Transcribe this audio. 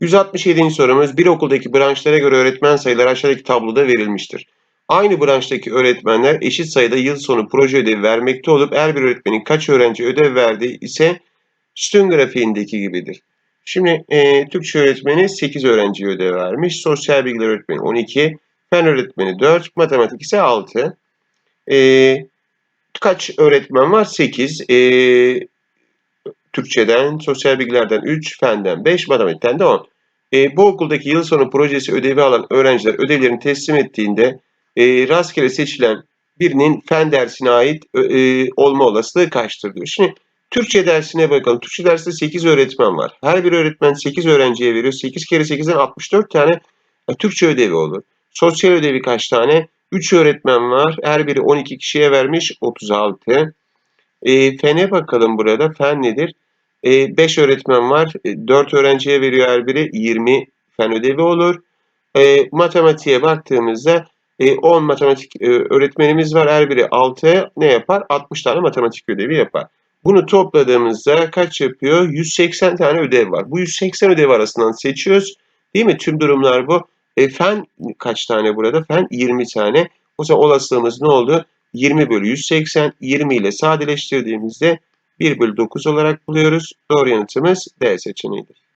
167. sorumuz bir okuldaki branşlara göre öğretmen sayıları aşağıdaki tabloda verilmiştir. Aynı branştaki öğretmenler eşit sayıda yıl sonu proje ödevi vermekte olup her bir öğretmenin kaç öğrenci ödev verdiği ise sütun grafiğindeki gibidir. Şimdi e, Türkçe öğretmeni 8 öğrenciye ödev vermiş, sosyal bilgiler öğretmeni 12, fen öğretmeni 4, matematik ise 6. E, kaç öğretmen var? 8. E, Türkçeden, sosyal bilgilerden 3, fenden 5, matematikten de 10. E, bu okuldaki yıl sonu projesi ödevi alan öğrenciler ödevlerini teslim ettiğinde e, rastgele seçilen birinin fen dersine ait e, olma olasılığı kaçtır diyor. Şimdi Türkçe dersine bakalım. Türkçe dersinde 8 öğretmen var. Her bir öğretmen 8 öğrenciye veriyor. 8 kere 8'den 64 tane e, Türkçe ödevi olur. Sosyal ödevi kaç tane? 3 öğretmen var. Her biri 12 kişiye vermiş. 36. E, fene bakalım burada. Fen nedir? 5 öğretmen var. 4 öğrenciye veriyor her biri. 20 fen ödevi olur. E, matematiğe baktığımızda e, 10 matematik e, öğretmenimiz var. Her biri 6 ne yapar? 60 tane matematik ödevi yapar. Bunu topladığımızda kaç yapıyor? 180 tane ödev var. Bu 180 ödev arasından seçiyoruz. Değil mi? Tüm durumlar bu. E, fen kaç tane burada? Fen 20 tane. O zaman olasılığımız ne oldu? 20 bölü 180. 20 ile sadeleştirdiğimizde 1 bölü 9 olarak buluyoruz. Doğru yanıtımız D seçeneğidir.